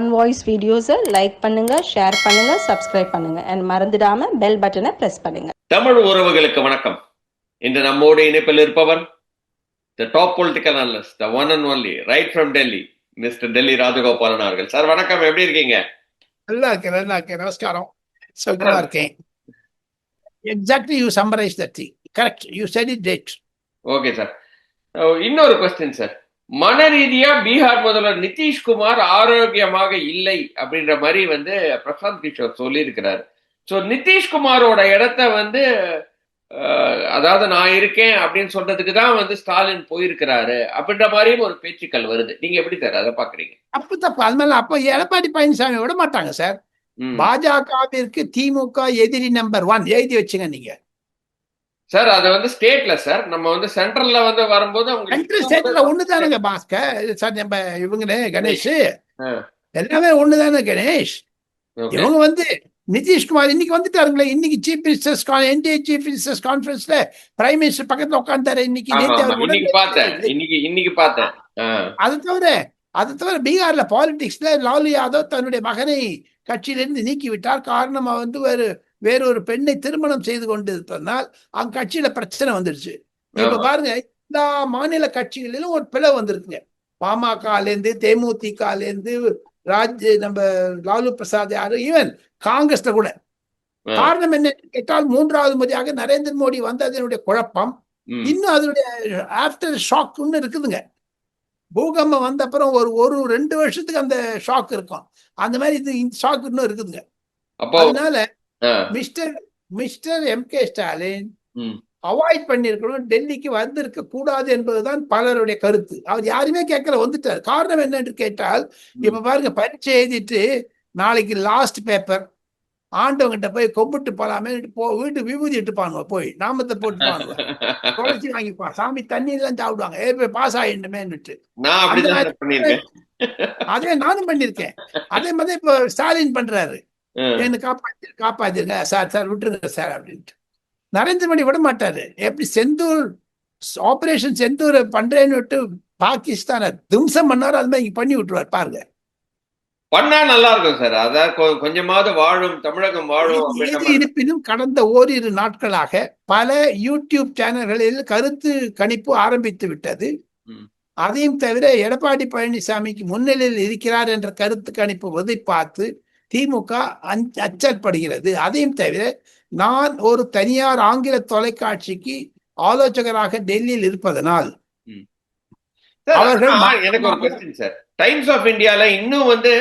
On voice வீடியோஸை like பண்ணுங்க share பண்ணுங்க சப்ஸ்கிரைப் பண்ணுங்க. அண்ட் மறந்துடாம பெல் பட்டனை பிரஸ் பண்ணுங்க. தமிழ் உறவுகளுக்கு வணக்கம். இன்று நம்மோடு இணைப்பில் இருப்பவர் the top political analyst the one and only right from Delhi mister Delhi Rajagopalan அவர்கள். சார் வணக்கம். எப்படி இருக்கீங்க? நல்லா இருக்கேன் நல்லா இருக்கேன். நமஸ்காரம். சௌக்கியமா இருக்கேன். Exactly you summarize that thing correct you said it that okay sir இன்னொரு கொஸ்டின் சார் மன ரீதியா பீகார் முதல்வர் நிதிஷ்குமார் ஆரோக்கியமாக இல்லை அப்படின்ற மாதிரி வந்து பிரசாந்த் கிஷோர் சொல்லியிருக்கிறாரு. ஸோ நிதிஷ்குமாரோட இடத்த வந்து அதாவது நான் இருக்கேன் அப்படின்னு சொல்றதுக்கு தான் வந்து ஸ்டாலின் போயிருக்கிறாரு அப்படின்ற மாதிரியும் ஒரு பேச்சுக்கள் வருது. நீங்க எப்படி சார் அதை பாக்குறீங்க? தப்பு தப்பு அது மேல அப்ப எடப்பாடி பழனிசாமி விட மாட்டாங்க சார். பாஜகவிற்கு திமுக எதிரி நம்பர் ஒன் எழுதி வச்சுங்க நீங்க. சார் அது வந்து ஸ்டேட்ல சார். நம்ம வந்து சென்ட்ரல்ல வந்து வரும்போது சென்ட்ரல் ஸ்டேட்ல ஒண்ணுதானுங்க பாஸ்கர். சார் நம்ம இவங்களே கணேஷ். எல்லாமே ஒண்ணுதானே கணேஷ். இவங்க வந்து நிதிஷ்குமார் இன்னைக்கு வந்துட்டாருங்களே. இன்னைக்கு chief ministers NDA chief ministers கான்ஃபரன்ஸ்ல prime minister பக்கத்துல உட்கார்ந்தாரு இன்னைக்கு பார்த்தேன். இன்னைக்கு இன்னைக்கு பார்த்தேன். அது தவிர அது தவிர பீகார்ல பாலிடிக்ஸ்ல லாலு யாதவ் தன்னுடைய மகனை கட்சியிலிருந்து நீக்கி விட்டார் காரணம் வந்து வேறு வேறொரு பெண்ணை திருமணம் செய்து கொண்டிருப்பதனால் அவங்க கட்சியில பிரச்சனை வந்துடுச்சு இப்ப. பாருங்க எல்லா மாநில கட்சிகளிலும் ஒரு பிளவு வந்திருக்குங்க பாமகல இருந்து தேமுதிகல இருந்து ராஜ் நம்ம லாலு பிரசாத் யாரு ஈவன் காங்கிரஸ்ல கூட. காரணம் என்ன கேட்டால் மூன்றாவது முறையாக நரேந்திர மோடி வந்ததனுடைய குழப்பம். இன்னும் அதனுடைய ஆஃப்டர் ஷாக் ஒன்று இருக்குதுங்க பூகம்பம் வந்த அப்புறம் ஒரு ஒரு ரெண்டு வருஷத்துக்கு அந்த ஷாக் இருக்கும் அந்த மாதிரி இது இந்த ஷாக் இன்னும் இருக்குதுங்க அப்போ அதனால. Mister mister M K Stalin. Avoid பண்ணிருக்கணும் டெல்லிக்கு வந்திருக்க கூடாது என்பதுதான் பலருடைய கருத்து. அவர் யாருமே கேட்கல வந்துட்டார். காரணம் என்னன்னு கேட்டால் இப்ப பாருங்க பரீட்சை எழுதிட்டு நாளைக்கு லாஸ்ட் பேப்பர் ஆண்டவங்கிட்ட போய் கொம்பிட்டு போலாமே போ வீட்டு விபூதி இட்டுப்பானுவ போய். நாமத்தை போட்டு பானுவ குறைச்சி வாங்கிப்பான் சாமி தண்ணி எல்லாம் சாப்பிடுவாங்க. ஏ போய் பாஸ் பண்ணிருக்கேன் அதே நானும் பண்ணிருக்கேன் அதே மாதிரி இப்போ ஸ்டாலின் பண்றாரு. என்ன காப்பாத்தி காப்பாத்திருங்க சார் சார் விட்டுருங்க சார் அப்படின்ட்டு. நரேந்திர மோடி விட மாட்டாரு. எப்படி செந்தூர் ஆபரேஷன் செந்தூர் பண்றேன்னு விட்டு பாகிஸ்தானை தும்சம் பண்ணாரு அது மாதிரி பண்ணி விட்டுருவார் பாருங்க. பண்ணா நல்லா இருக்கும் சார். அதான் கொஞ்சமாவது வாழும் தமிழகம் வாழும். இருப்பினும் கடந்த ஓரிரு நாட்களாக பல யூடியூப் சேனல்களில் கருத்து கணிப்பு ஆரம்பித்து விட்டது. அதையும் தவிர எடப்பாடி பழனிசாமிக்கு முன்னிலையில் இருக்கிறார் என்ற கருத்து கணிப்பு பார்த்து திமுக அச்சப்படுகிறது. அதையும் தவிர நான் ஒரு தனியார் ஆங்கில தொலைக்காட்சிக்கு ஆலோசகராக டெல்லியில் இருப்பதனால் அவர்கள் எனக்கு ஒரு கொஸ்டின் சார். டைம்ஸ் ஆஃப் இந்தியால இன்னும் வந்து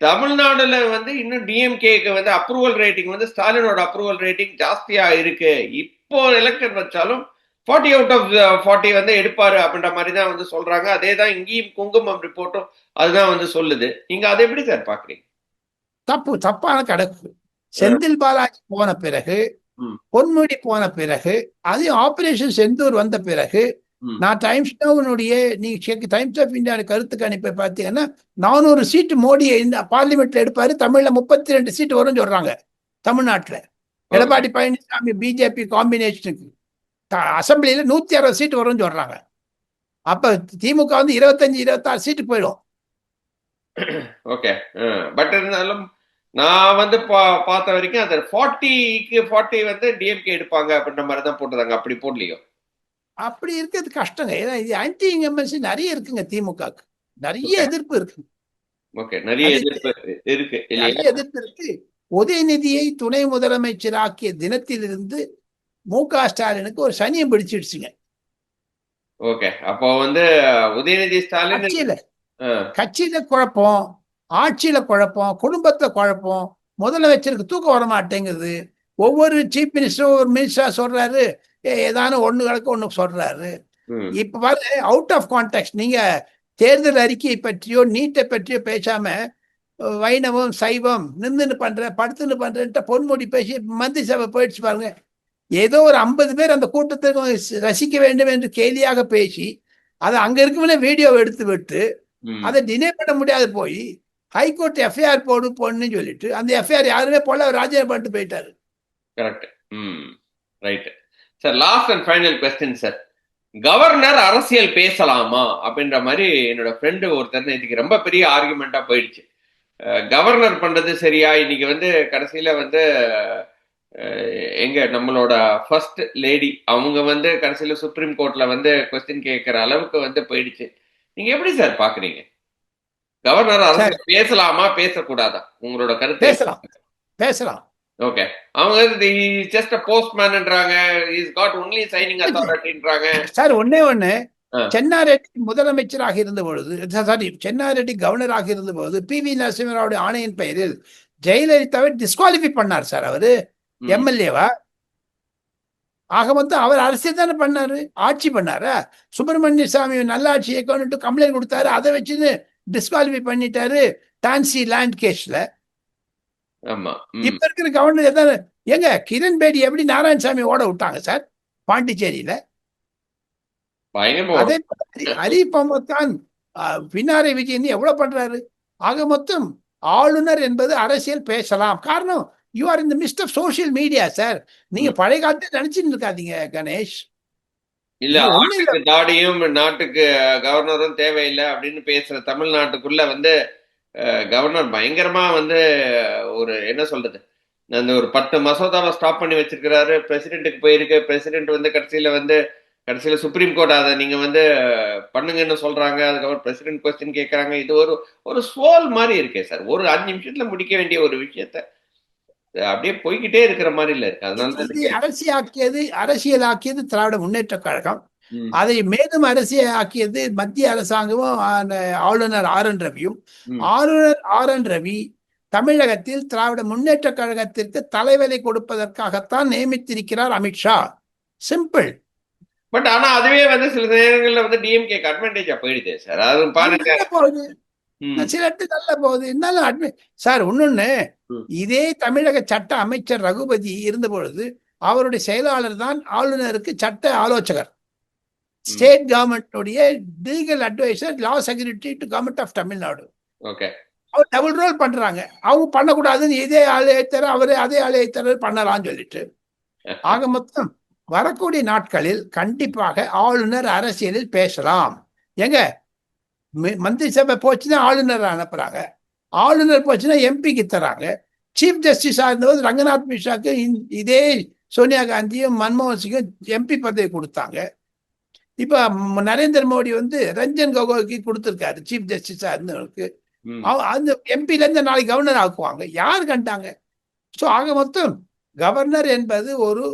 தமிழ்நாடுல வந்து இன்னும் டிஎம்கேக்கு வந்து அப்ரூவல் ரேட்டிங் வந்து ஸ்டாலினோட அப்ரூவல் ரேட்டிங் ஜாஸ்தியா இருக்கு. இப்போ எலெக்ஷன் வச்சாலும் ஃபார்ட்டி அவுட் ஆஃப் ஃபார்ட்டி வந்து எடுப்பாரு அப்படின்ற மாதிரி தான் வந்து சொல்றாங்க. அதே தான் இங்கேயும் குங்குமம் ரிப்போர்ட்டும் அதுதான் வந்து சொல்லுது. நீங்க அதை எப்படி சார் பாக்குறீங்க? தப்பு தப்பான கணக்கு. செந்தில் பாலாஜி போன பிறகு. பொன்முடி போன பிறகு அதையும் ஆபரேஷன் செந்தூர் வந்த பிறகு. நான் டைம்ஸ் நோவனுடைய நீங்க டைம்ஸ் ஆஃப் இந்தியா கருத்து கணிப்பை பார்த்தீங்கன்னா நானூறு சீட்டு மோடி இந்த பார்லிமெண்ட்ல எடுப்பாரு தமிழ்ல முப்பத்தி ரெண்டு சீட்டு வரும்னு சொல்றாங்க தமிழ்நாட்டுல. Edappadi Palaniswami B J P காம்பினேஷனுக்கு அசம்பிளியில நூத்தி அறுபது சீட்டு வரும்னு சொல்றாங்க. அப்ப திமுக வந்து இருபத்தஞ்சு இருபத்தாறு சீட்டு போயிடும். ஓகே பட் இருந்தாலும் நான் வந்து பா- பார்த்த வரைக்கும் அந்த ஃபார்ட்டிக்கு ஃபார்ட்டி வந்து டிஎம்கே எடுப்பாங்க அப்படின்ற மாதிரி தான் போட்டுருந்தாங்க. அப்படி போடலையோ? அப்படி இருக்கிறது கஷ்டங்க. ஏன்னா இது ஆன்டி எம்எல்சி நிறைய இருக்குங்க திமுகக்கு. நிறைய எதிர்ப்பு இருக்கு. ஓகே நிறைய எதிர்ப்பு இருக்கு. நிறைய எதிர்ப்பு இருக்கு. உதயநிதியை துணை முதலமைச்சராக்கிய தினத்திலிருந்து மு க ஸ்டாலினுக்கு ஒரு சனியம் பிடிச்சிடுச்சுங்க. ஓகே அப்போ வந்து உதயநிதி ஸ்டாலின் கட்சியில குழப்பம் ஆட்சியில குழப்பம் குடும்பத்துல குழப்பம் முதலமைச்சருக்கு தூக்கம் வர மாட்டேங்குது ஒவ்வொரு சீஃப் மினிஸ்டரும் ஒரு மினிஸ்டரா சொல்றாரு. ஏதான ஒண்ணு கிடக்கு ஒண்ணு சொல்றாரு. இப்ப பாருங்க அவுட் ஆஃப் கான்டெக்ட் நீங்க தேர்தல் அறிக்கையை பற்றியோ நீட்டை பற்றியோ பேசாம வைணவம் சைவம் நின்றுன்னு பண்ற படுத்துன்னு பண்றேன்ட்டு பொன்முடி பேசி மந்திரி சபை போயிடுச்சு பாருங்க. ஏதோ ஒரு ஐம்பது பேர் அந்த கூட்டத்திற்கு ரசிக்க வேண்டும் என்று கேலியாக பேசி அதை அங்க இருக்கவனே வீடியோ எடுத்து விட்டு. அதை டினே பண்ண முடியாது போய் ஹைகோர்ட் எஃப்ஐஆர் போடு போடணும்னு சொல்லிட்டு அந்த எஃப்ஐஆர் யாருமே போல ராஜினாமா பண்ணிட்டு போயிட்டாரு. Correct hmm. Right sir last and final question sir governor அரசியல் பேசலாமா? அப்படின்ற மாதிரி என்னோட ஃப்ரெண்டு ஒருத்தர் நேற்றுக்கு ரொம்ப பெரிய ஆர்குமெண்டா போயிடுச்சு. கவர்னர் பண்றது சரியா? இன்னைக்கு வந்து கடைசியில வந்து எங்க நம்மளோட ஃபர்ஸ்ட் லேடி அவங்க வந்து கடைசியில சுப்ரீம் கோர்ட்ல வந்து கொஸ்டின் கேட்கிற அளவுக்கு வந்து போயிடுச்சு. நீங்க எப்படி சார் பாக்குறீங்க? கவர்னர் அரசு பேசலாமா பேசக்கூடாதா? உங்களோட கருத்து பேசலாம். பேசலாம். ஓகே. அவங்க ஜஸ்ட் போஸ்ட்மேன்ன்றாங்க இஸ் காட் ஒன்லி சைனிங் அத்தாரிட்டின்றாங்க சார் ஒண்ணே ஒண்ணு. ஆ. சென்னாரெட்டி முதலமைச்சராக இருந்த பொழுது சாரி சென்னாரெட்டி கவர்னராக இருந்த பொழுது பி. வி. நரசிம்மராவுடைய ஆணையின் பெயரில் ஜெயலலிதாவை டிஸ்குவாலிஃபை பண்ணார் சார் அவரு. எம்எல்ஏவா ஆக மொத்தம் அவர் அரசியல் தானே பண்ணாரு? ஆட்சி பண்ணாரா? சுப்பிரமணிய சாமி நல்லாட்சி இயக்கம்னுட்டு கம்ப்ளைண்ட் கொடுத்தாரு. அதை வச்சுன்னு டிஸ்குவாலிஃபை பண்ணிட்டாரு டான்சி லேண்ட் கேஸ்ல. இப்ப இருக்கிற கவர்னர் எதாவது ஏங்க கிரண் பேடி எப்படி நாராயணசாமி ஓட விட்டாங்க சார் பாண்டிச்சேரியில. அதே மாதிரி ஹரிப் அஹமத் கான் அஹ், பினாரை விஜயன் எவ்வளவு பண்றாரு? ஆக மொத்தம் ஆளுநர் என்பது அரசியல் பேசலாம். காரணம் யூ ஆர் இந்த mist of social media sir நீங்க பழைய காலத்துல நினைச்சுட்டு இருக்காதீங்க கணேஷ். இல்ல. ஆட்டுக்கு தாடியும் நாட்டுக்கு கவர்னரும் தேவையில்லை அப்படின்னு பேசுற தமிழ்நாட்டுக்குள்ள வந்து கவர்னர் பயங்கரமா வந்து ஒரு என்ன சொல்றது அந்த ஒரு பத்து மசோதாவை ஸ்டாப் பண்ணி வச்சிருக்கிறாரு. பிரசிடென்ட்டுக்கு போயிருக்கு. பிரசிடென்ட் வந்து கடைசியில வந்து கடைசியில சுப்ரீம் கோர்ட் அதை நீங்க வந்து பண்ணுங்கன்னு சொல்றாங்க. அதுக்கப்புறம் பிரசிடென்ட் கொஸ்டின் கேட்கறாங்க இது ஒரு ஒரு ஸ்வால் மாதிரி இருக்கே சார் ஒரு அஞ்சு நிமிஷத்துல முடிக்க வேண்டிய ஒரு விஷயத்த அப்படியே போய்கிட்டே இருக்கிற மாதிரி இல்ல இருக்கு. அதனால அரசியலாக்கியது அரசியலாக்கியது திராவிட முன்னேற்ற கழகம். அதை மேலும் அரசியலாக்கியது மத்திய அரசாங்கமும் ஆளுநர் ஆர் என் ரவியும். ஆளுநர் ஆர் என் ரவி தமிழகத்தில் திராவிட முன்னேற்ற கழகத்திற்கு தலைவரை கொடுப்பதற்காகத்தான் நியமித்திருக்கிறார் அமித்ஷா சிம்பிள் பட் ஆனா அதுவே வந்து சில நேரங்கள்ல வந்து டிஎம்கேக்கு அட்வான்டேஜா போயிடுது சார். அது பாருங்க. சில இடத்துல நல்ல போகுது. இருந்தாலும் அட்மி சார் இன்னொன்னு ம். இதே தமிழக சட்ட அமைச்சர் ரகுபதி இருந்த பொழுது அவருடைய செயலாளர் தான் ஆளுநருக்கு சட்ட ஆலோசகர். State கவர்மெண்ட்டுடைய legal adviser law secretary to government of Tamil Nadu. Okay. Our double role பண்றாங்க. அவங்க பண்ணக்கூடாதுன்னு இதே ஆளு ஏத்தர அவரு அதே ஆளு ஏத்தர பண்ணலாம்னு சொல்லிட்டு. ஆக மொத்தம் வரக்கூடிய நாட்களில் கண்டிப்பாக ஆளுநர் அரசியலில் பேசலாம். ஏங்க மி- மந்திரி சபை போச்சுன்னா ஆளுநர் அனுப்புறாங்க. ஆளுநர் போச்சுன்னா எம்பிக்கு தராங்க சீஃப் ஜஸ்டிஸா இருந்தபோது ரங்கநாத் மிஸ்ராக்கு இதே சோனியா காந்தியும் மன்மோகன் சிங்கும் எம்பி பதவி கொடுத்தாங்க. இப்ப நரேந்திர மோடி வந்து ரஞ்சன் கோகோய்க்கு கொடுத்திருக்காரு சீஃப் ஜஸ்டிஸா இருந்தவருக்கு. அந்த எம்பில இருந்து நாளைக்கு கவர்னர் ஆக்குவாங்க. யார் கண்டாங்க? ஸோ ஆக மொத்தம் கவர்னர் என்பது ஒரு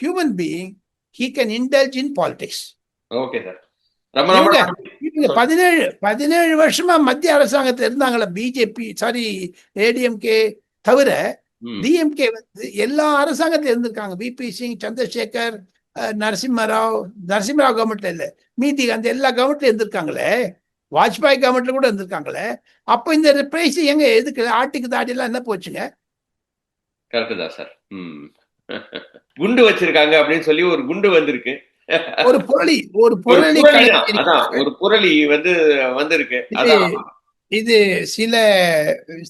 human being he can indulge in politics okay sir பதினேழு பதினேழு வருஷமா மத்திய அரசாங்கத்தில் இருந்தாங்களே பிஜேபி சாரி ஏடிஎம்கே தவிர டிஎம்கே வந்து எல்லா அரசாங்கத்திலும் இருந்திருக்காங்க. பிபி சிங் சந்திரசேகர் நரசிம்மராவ் நரசிம்மராவ் கவர்மெண்ட்ல இல்ல மீதி அந்த எல்லா கவர்மெண்ட்ல இருந்திருக்காங்களே. வாஜ்பாய் கவர்மெண்ட்ல கூட இருந்திருக்காங்களே. அப்போ இந்த பிரைஸ் எங்க எதுக்கு ஆட்டுக்கு தாடி எல்லாம் என்ன போச்சுங்க? கரெக்ட் தான் சார் குண்டு வச்சிருக்காங்க அப்படின்னு சொல்லி ஒரு குண்டு வந்திருக்கு. ஒரு புரளி ஒரு புரளி. ஒரு புரளி வந்து வந்திருக்கு இது சில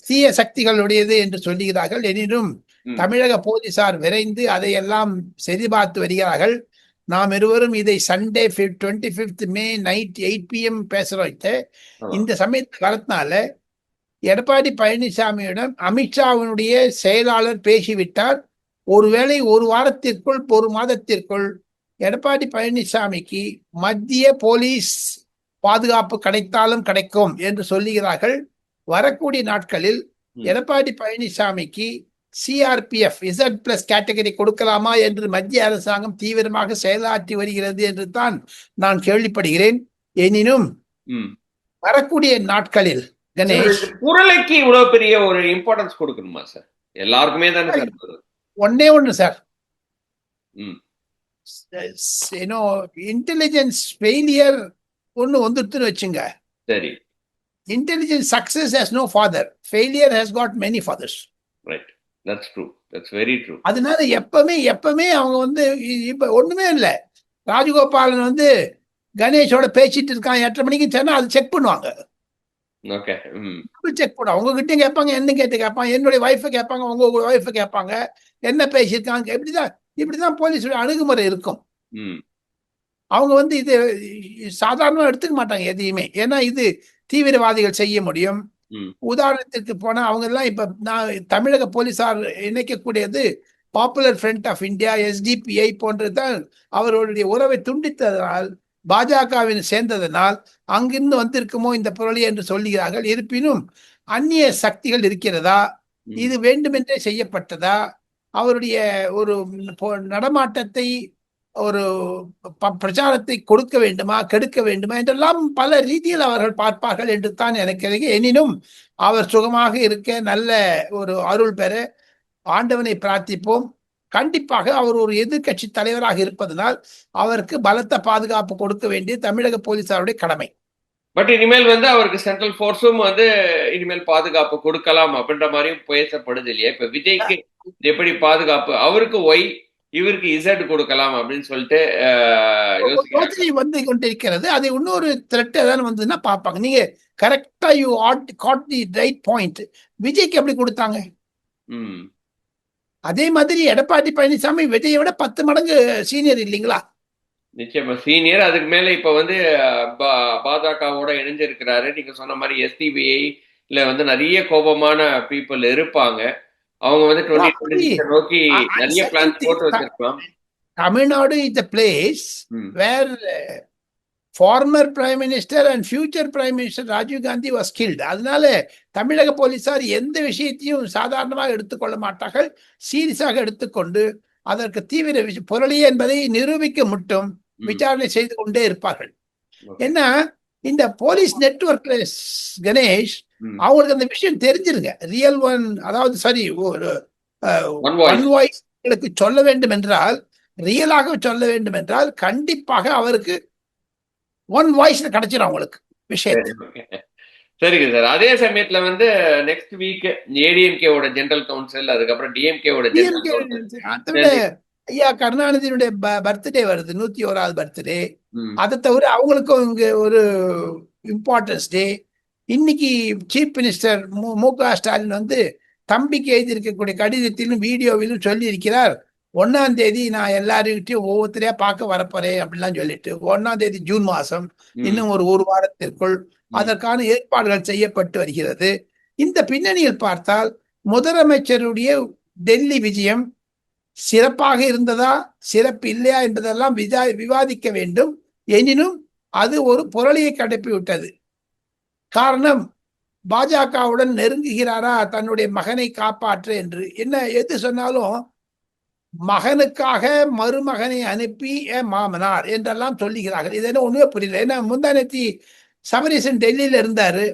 தீய சக்திகளுடையது என்று சொல்லுகிறார்கள் எனினும். தமிழக போலீசார் விரைந்து அதையெல்லாம் சரிபார்த்து வருகிறார்கள் நாம் இருவரும் இதை Sunday twenty fifth May night eight PM பேசுறோம். இந்த சமயத்துக்கு வரதுனால எடப்பாடி பழனிசாமியிடம் அமித்ஷாவினுடைய செயலாளர் பேசிவிட்டார் ஒருவேளை ஒரு வாரத்திற்குள் ஒரு மாதத்திற்குள் எடப்பாடி பழனிசாமிக்கு மத்திய போலீஸ் பாதுகாப்பு கிடைத்தாலும் கிடைக்கும் என்று சொல்லுகிறார்கள் வரக்கூடிய நாட்களில். எடப்பாடி பழனிசாமிக்கு சிஆர்பிஎஃப் இசட் பிளஸ் கேட்டகரி கொடுக்கலாமா என்று மத்திய அரசாங்கம் தீவிரமாக செயலாற்றி வருகிறது என்று தான் நான் கேள்விப்படுகிறேன் எனினும். வரக்கூடிய நாட்களில் கணேஷ் புரளைக்கு இவ்வளவு பெரிய ஒரு இம்பார்ட்டன்ஸ் கொடுக்கணுமா சார் எல்லாருக்குமே தானே. ஒன்னே ஒண்ணு சார் ஏன்னோ இன்டெலிஜென்ஸ் ஃபெயிலியர் ஒன்று வந்துடுத்துன்னு வச்சுங்க. சரி. Intelligence success has no father failure has got many fathers right that's true that's very true அதனால எப்பவுமே எப்பவுமே அவங்க வந்து இப்ப ஒண்ணுமே இல்லை. ராஜகோபாலன் வந்து கணேஷோட பேசிட்டு இருக்கான் எட்டரை மணிக்கு சொன்னா அது செக் பண்ணுவாங்க. ஓகே செக் பண்ணுவாங்க. உங்ககிட்டயும் கேட்பாங்க என்ன கேட்டு கேட்பாங்க என்னுடைய ஒய்ஃபை கேட்பாங்க உங்க ஒய்ஃபை கேட்பாங்க என்ன பேசியிருக்காங்க இப்படிதான். இப்படிதான் போலீஸோட அணுகுமுறை இருக்கும். அவங்க வந்து இது சாதாரணமாக எடுத்துக்க மாட்டாங்க எதையுமே. ஏன்னா இது தீவிரவாதிகள் செய்ய முடியும். உதாரணத்திற்கு போனா அவங்க எல்லாம் இப்ப நான் தமிழக போலீசார் இணைக்கக்கூடியது popular front of India SDPI போன்றதுதான் அவர்களுடைய உறவை துண்டித்ததனால் பாஜகவின் சேர்ந்ததனால் அங்கிருந்து வந்திருக்குமோ இந்த புரளி என்று சொல்லுகிறார்கள். இருப்பினும் அந்நிய சக்திகள் இருக்கிறதா. இது வேண்டுமென்றே செய்யப்பட்டதா? அவருடைய ஒரு நடமாட்டத்தை ஒரு ப- பிரச்சாரத்தை கொடுக்க வேண்டுமா கெடுக்க வேண்டுமா என்றெல்லாம் பல ரீதியில் அவர்கள் பார்ப்பார்கள் என்று தான் எனக்கு எனினும் அவர் சுகமாக இருக்க நல்ல ஒரு அருள் பெற ஆண்டவனை பிரார்த்திப்போம். கண்டிப்பாக அவர் ஒரு எதிர்க்கட்சி தலைவராக இருப்பதனால் அவருக்கு பலத்த பாதுகாப்பு கொடுக்க வேண்டிய தமிழக போலீசாருடைய கடமை. பட் இனிமேல் வந்து அவருக்கு சென்ட்ரல் ஃபோர்ஸும் வந்து இனிமேல் பாதுகாப்பு கொடுக்கலாம் அப்படின்ற மாதிரியும் பேசப்படுது இல்லையா? இப்ப விஜய்க்கு எப்படி பாதுகாப்பு? அவருக்கு ஒய் இவருக்கு இசட் கொடுக்கலாம் அப்படின்னு சொல்லிட்டு யோசனை வந்து கொண்டிருக்கிறது. அது இன்னொரு த்ரெட் ஏதாவது வந்ததுன்னா பார்ப்பாங்க. நீங்க கரெக்டா you had got the right point விஜய்க்கு எப்படி கொடுத்தாங்க? அதே மாதிரி எடப்பாடி பழனிசாமி விஜயை விட பத்து மடங்கு சீனியர் இல்லைங்களா? நிச்சயமா. சீனியர் அதுக்கு மேல இப்ப வந்து பாஜகவோட இணைஞ்சிருக்கிறாரு. நீங்க சொன்ன மாதிரி எஸ்டிபிஐ இல்ல வந்து நிறைய கோபமான பீப்புள் இருப்பாங்க. அவங்க வந்து டுவெண்ட்டி நோக்கி நிறைய பிளான் போட்டு வச்சிருக்கலாம். Tamil Nadu is the place. Where former prime minister and future prime minister Rajiv Gandhi was killed அதனால தமிழக போலீசார் எந்த விஷயத்தையும் சாதாரணமாக எடுத்துக்கொள்ள மாட்டார்கள். சீரியஸாக எடுத்துக்கொண்டு அதற்கு தீவிர புரளி என்பதை நிரூபிக்க மட்டும். விசாரணை செய்து கொண்டே இருப்பார்கள். ஏன்னா இந்த போலீஸ் நெட்வொர்க்ல கணேஷ். அவங்களுக்கு அந்த விஷயம் தெரிஞ்சிருங்க ரியல் ஒன் அதாவது சரி ஒரு One voice. ஒன் வாய்ஸ்களுக்கு சொல்ல வேண்டும் என்றால் ரியலாக சொல்ல வேண்டும் என்றால் கண்டிப்பாக அவருக்கு ஒன் வாய்ஸ்ல கிடைச்சிடும் அவங்களுக்கு விஷயத்தை சரிங்க சார். அதே சமயத்துல வந்து நெக்ஸ்ட் வீக் ஏடிஎம்கேவோட ஜெனரல் கவுன்சில் அதுக்கப்புறம் டிஎம்கேவோட ஜெனரல் ஐயா கருணாநிதியினுடைய பர்த்டே வருது. நூத்தி ஓராவது பர்த்டே அதை தவிர அவங்களுக்கும் இங்க ஒரு இம்பார்ட்டன்ஸ் டே இன்னைக்கு சீஃப் மினிஸ்டர் மு மு க ஸ்டாலின் வந்து தம்பிக்கு எழுதியிருக்கக்கூடிய கடிதத்திலும் வீடியோவிலும் சொல்லி இருக்கிறார் ஒன்னாம் தேதி நான் எல்லாருக்கிட்டையும் ஒவ்வொருத்தரையா பார்க்க வரப்போறேன் அப்படிலாம் சொல்லிட்டு ஒன்னாம் தேதி ஜூன் மாசம் இன்னும் ஒரு ஒரு வாரத்திற்குள் அதற்கான ஏற்பாடுகள் செய்யப்பட்டு வருகிறது. இந்த பின்னணியில் பார்த்தால் முதலமைச்சருடைய டெல்லி விஜயம் சிறப்பாக இருந்ததா சிறப்பு இல்லையா என்பதெல்லாம் விதா விவாதிக்க வேண்டும். எனினும் அது ஒரு புரளியை கடப்பி விட்டது காரணம் பாஜகவுடன் நெருங்குகிறாரா தன்னுடைய மகனை காப்பாற்ற என்று. என்ன எது சொன்னாலும் மகனுக்காக மருமகனை அனுப்பி "ஏ மாமனார் என்றெல்லாம் சொல்லுகிறார்கள். இது என்ன ஒண்ணுமே புரியல. ஏன்னா முந்தானத்தி சபரீசன் டெல்லியில இருந்தாரு.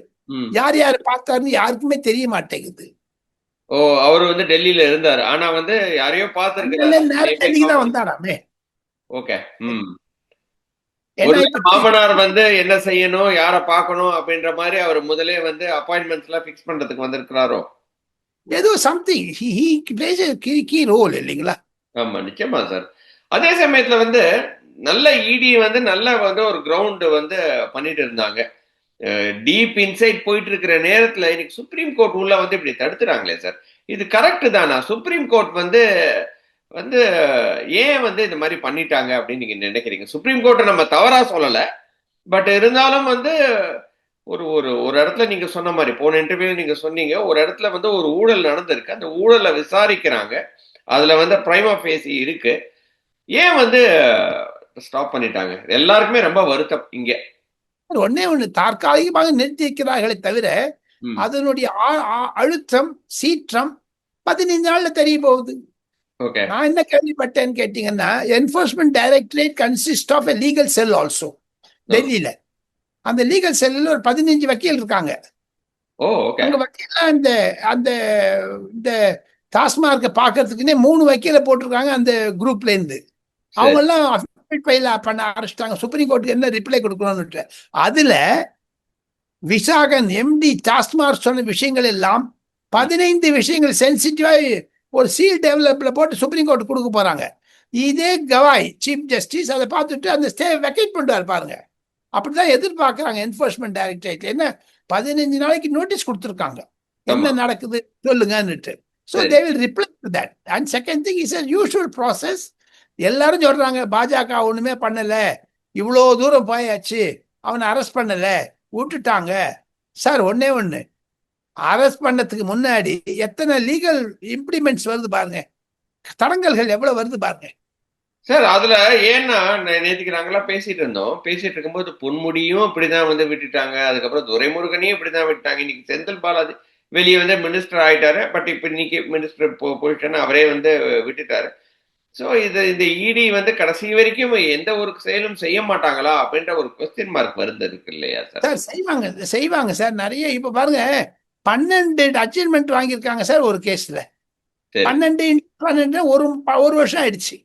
யார் யார் பார்த்தாருன்னு யாருக்குமே தெரிய மாட்டேங்குது. ஓ அவர் வந்து டெல்லியில இருந்தாரு. ஆனா வந்து யாரையோ நேரம் டெல்லிக்கு தான் பார்த்திருக்காரு வந்தாராமே. ஓகே. ம். ஏன்னா ஒருவேளை இப்ப மாமனார் வந்து என்ன செய்யணும் யாரை பார்க்கணும் அப்படின்ற மாதிரி அவர் முதலே வந்து அப்பாயின்மெண்ட்ஸ் எல்லாம் ஃபிக்ஸ் பண்றதுக்கு வந்திருக்கிறாரோ? ஏதோ something. He plays key role இல்லைங்களா? ஆமா நிச்சயமா சார் அதே சமயத்துல வந்து நல்ல இடி வந்து நல்ல வந்து ஒரு கிரவுண்டு வந்து பண்ணிட்டு இருந்தாங்க. டீப் இன்சைட் போயிட்டு இருக்கிற நேரத்துல இன்னைக்கு சுப்ரீம் கோர்ட் உள்ள வந்து இப்படி தடுத்துறாங்களே சார் இது கரெக்டு தானா? சுப்ரீம் கோர்ட் வந்து வந்து ஏன் வந்து இந்த மாதிரி பண்ணிட்டாங்க அப்படின்னு நீங்க நினைக்கிறீங்க? சுப்ரீம் கோர்ட்டை நம்ம தவறா சொல்லல. பட் இருந்தாலும் வந்து ஒரு ஒரு ஒரு இடத்துல நீங்க சொன்ன மாதிரி போன இன்டர்வியூல நீங்க சொன்னீங்க ஒரு இடத்துல வந்து ஒரு ஊழல் நடந்திருக்கு. அந்த ஊழலை விசாரிக்கிறாங்க. அதுல வந்து பிரைமா பேசி இருக்கு. ஏன் வந்து ஸ்டாப் பண்ணிட்டாங்க? எல்லாருக்குமே ரொம்ப வருத்தம் இங்க. ஒன்னே ஒண்ணு தற்காலிகமாக நிறுத்தி இருக்கிறார்களே தவிர. அதனுடைய அழுத்தம் சீற்றம் பதினைந்து நாள்ல தெரிய போகுது. நான் என்ன கேள்விப்பட்டேன்னு கேட்டீங்கன்னா enforcement directorate consist of a legal cell also டெல்லியில. அந்த லீகல் செல்லில் ஒரு பதினஞ்சு வக்கீல் இருக்காங்க. அங்க வக்கீல்ல அந்த அந்த இந்த டாஸ்மார்க்கை பார்க்கறதுக்குன்னே மூணு வக்கீல போட்டிருக்காங்க அந்த குரூப்ல இருந்து. அவங்க எல்லாம் ஃபைல் பண்ண ஆரம்பிச்சிட்டாங்க. சுப்ரீம் கோர்ட்டுக்கு என்ன ரிப்ளை கொடுக்கணும்னு அதுல விசாகன் எம்டி டாஸ்மார்க் சொன்ன விஷயங்கள் எல்லாம் பதினைந்து விஷயங்கள் சென்சிட்டிவா ஒரு சீல் டெவலப்ல போட்டு சுப்ரீம் கோர்ட் கொடுக்க போறாங்க. இதே கவாய் சீஃப் ஜஸ்டிஸ் அதை பார்த்துட்டு அந்த ஸ்டே வெக்கேட் பண்ணுவார் பாருங்க. அப்படிதான் எதிர்பார்க்கறாங்க என்போர்ஸ்மெண்ட் டைரக்டரேட் என்ன? பதினஞ்சு நாளைக்கு நோட்டீஸ் கொடுத்துருக்காங்க. என்ன. நடக்குது? சொல்லுங்கன்னுட்டு. So. They will reply to that and second thing is a usual process எல்லாரும் சொல்றாங்க பாஜக ஒண்ணுமே பண்ணல. இவ்வளோ தூரம் போயாச்சு. அவனை அரெஸ்ட் பண்ணல. விட்டுட்டாங்க. சார் ஒண்ணே ஒண்ணு. அரெஸ்ட் பண்ணதுக்கு முன்னாடி எத்தனை லீகல் இம்ப்ளிமெண்ட்ஸ் வருது பாருங்க. தடங்கல்கள் எவ்வளவு வருது பாருங்க. சார் அதுல ஏன்னா நே- நேத்துக்கு நாங்கெல்லாம் பேசிட்டு இருந்தோம். பேசிட்டு இருக்கும்போது பொன்முடியும் இப்படிதான் வந்து விட்டுட்டாங்க. அதுக்கப்புறம் துரைமுருகனையும் இப்படிதான் விட்டாங்க இன்னைக்கு செந்தில் பாலாஜி வெளியே வந்து மினிஸ்டர் ஆயிட்டாரு. பட் இப்ப இன்னைக்கு மினிஸ்டர் பொசிஷன் அவரே வந்து விட்டுட்டாரு. ஸோ இது இந்த இடி வந்து கடைசி வரைக்கும் எந்த ஒரு செயலும் செய்ய மாட்டாங்களா அப்படின்ற ஒரு கொஸ்டின் மார்க் வருது இருக்கு இல்லையா சார் சார் செய்வாங்க செய்வாங்க சார் நிறைய இப்ப பாருங்க பன்னெண்டு அச்சீவ்மெண்ட் வாங்கியிருக்காங்க சார் ஒரு கேஸ்ல. பன்னெண்டு பன்னெண்டு ஒரு ஒரு வருஷம் ஆயிடுச்சு.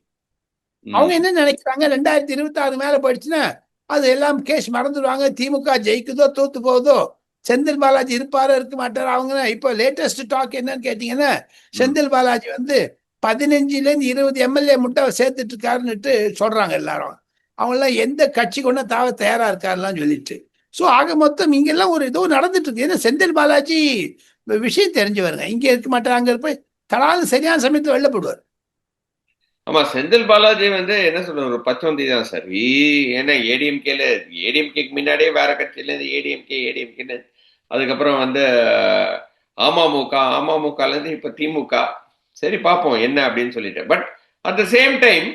அவங்க என்ன நினைக்கிறாங்க? ரெண்டாயிரத்தி இருபத்தி ஆறு மேல போயிடுச்சுன்னா அது எல்லாம் கேஸ் மறந்துடுவாங்க. திமுக ஜெயிக்குதோ தோத்து போகுதோ செந்தில் பாலாஜி இருப்பாரோ இருக்க மாட்டாரோ அவங்க இப்போ லேட்டஸ்ட் டாக் என்னன்னு கேட்டீங்கன்னா செந்தில் பாலாஜி வந்து பதினஞ்சுலேருந்து இருபது எம்எல்ஏ மட்டும் அவர் சேர்த்துட்டு இருக்காருன்னுட்டு சொல்றாங்க எல்லாரும். அவங்கெல்லாம் எந்த கட்சி கொண்டு தாவ தயாரா இருக்காருலாம் சொல்லிட்டு. ஸோ ஆக மொத்தம் இங்கெல்லாம் ஒரு ஏதோ நடந்துட்டு இருக்கு. ஏன்னா செந்தில் பாலாஜி விஷயம் தெரிஞ்சு வருங்க. இங்கே இருக்க மாட்டார் அங்கே இருப்ப தடாலும் சரியான சமயத்தில் வெளில போடுவார் ஆமா செந்தில் பாலாஜி வந்து என்ன சொல்ற ஒரு பச்சவந்தி தான் சார். ஏன்னா ஏடிஎம்கேல ஏடிஎம்கேக்கு முன்னாடியே வேற கட்சியில இருந்து ஏடிஎம்கே ஏடிஎம்கேன்னு அதுக்கப்புறம் வந்து அமமுக அமமுகல இருந்து இப்ப திமுக. சரி பார்ப்போம் என்ன அப்படின்னு சொல்லிட்டு. But at the same time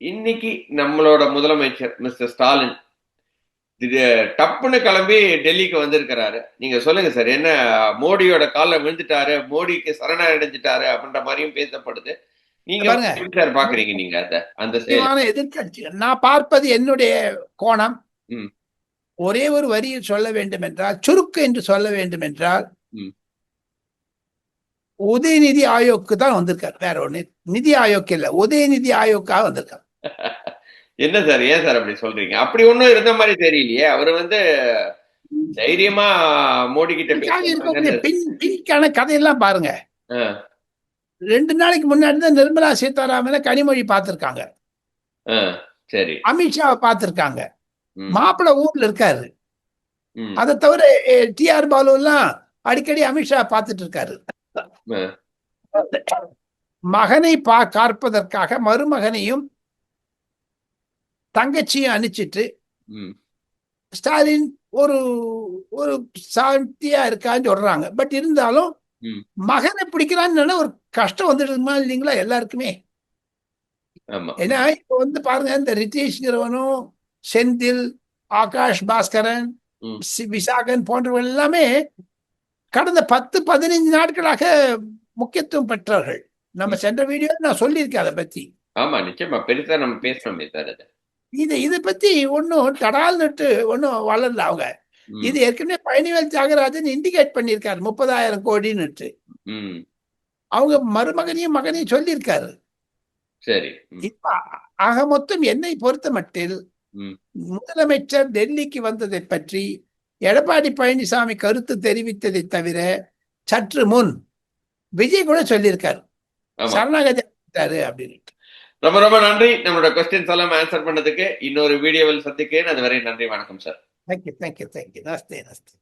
இன்னைக்கு நம்மளோட முதலமைச்சர் மிஸ்டர் ஸ்டாலின் டப்புன்னு கிளம்பி டெல்லிக்கு வந்திருக்கிறாரு. நீங்க சொல்லுங்க சார் என்ன மோடியோட காலில் விழுந்துட்டாரு மோடிக்கு சரணடைஞ்சிட்டாரு அப்படின்ற மாதிரியும் பேசப்படுது. நீங்க பாக்குறீங்க நீங்க அந்த எதிர்கட்சி நான் பார்ப்பது என்னுடைய கோணம். ஒரே ஒரு வரியில் சொல்ல வேண்டும் என்றால் சுருக்கு என்று சொல்ல வேண்டும் என்றால். உதயநிதி ஆயோக்கு தான் வந்திருக்காரு. வேற ஒண்ணு நிதி ஆயோக் இல்ல. உதயநிதி ஆயோக்காக வந்திருக்காரு. என்ன சார்? ஏன் சார் அப்படி சொல்றீங்க? அப்படி ஒண்ணும் இருந்த மாதிரி தெரியலையே. அவர் வந்து தைரியமா மோடி கிட்ட. பின் பின்கான கதையெல்லாம் பாருங்க. ரெண்டு நாளைக்கு முன்னாடி தான் நிர்மலா சீதாராமனை கனிமொழி பார்த்திருக்காங்க. சரி. அமித்ஷாவை பார்த்திருக்காங்க. மாப்பிள்ளை ஊர்ல இருக்காரு. அதை தவிர டிஆர் பாலு எல்லாம் அடிக்கடி அமித்ஷா பார்த்துட்டு இருக்காரு. மகனை பா காற்பதற்காக மருமகனையும் தங்கச்சியும் அனுப்பிச்சிட்டு ஸ்டாலின் ஒரு ஒரு சாந்தியா இருக்கான்னு சொல்றாங்க. பட் இருந்தாலும். மகனை பிடிக்கிறான்னு ஒரு கஷ்டம் வந்துடுமா இல்லைங்களா எல்லாருக்குமே? ஏன்னா இப்போ வந்து பாருங்க இந்த ரித்தீஷ்ங்கிறவனும் செந்தில் ஆகாஷ் பாஸ்கரன் விசாகன் போன்றவர்கள் எல்லாமே கடந்த பத்து பதினைஞ்சு நாட்களாக முக்கியத்துவம் பெற்றவர்கள். நம்ம சென்ற வீடியோ நான் சொல்லியிருக்கேன் அதை பத்தி. ஆமா நிச்சயமா. பெருசா நம்ம பேசணுமே சார் இது இதை பத்தி ஒன்றும் தடால்னுட்டு ஒன்றும் வளரல அவங்க. இது ஏற்கனவே பழனிவேல் தியாகராஜன் இண்டிகேட் பண்ணியிருக்காரு முப்பதாயிரம் கோடின்னுட்டு ம், அவங்க மருமகனையும் மகனையும் சொல்லியிருக்காரு. சரி. இப்ப ஆக மொத்தம் என்னை பொறுத்த மட்டில். முதலமைச்சர் டெல்லிக்கு வந்ததை பற்றி எடப்பாடி பழனிசாமி கருத்து தெரிவித்ததை தவிர சற்று முன் விஜய் கூட சொல்லியிருக்காரு. சரணாகதி அப்படின்னு ரொம்ப ரொம்ப நன்றி. நம்மளோட கொஸ்டின்ஸ் எல்லாம் ஆன்சர் பண்ணதுக்கு. இன்னொரு வீடியோவில் சந்திக்கிறேன். அதுவரை நன்றி வணக்கம் sir thank you thank you thank you Namaste Namaste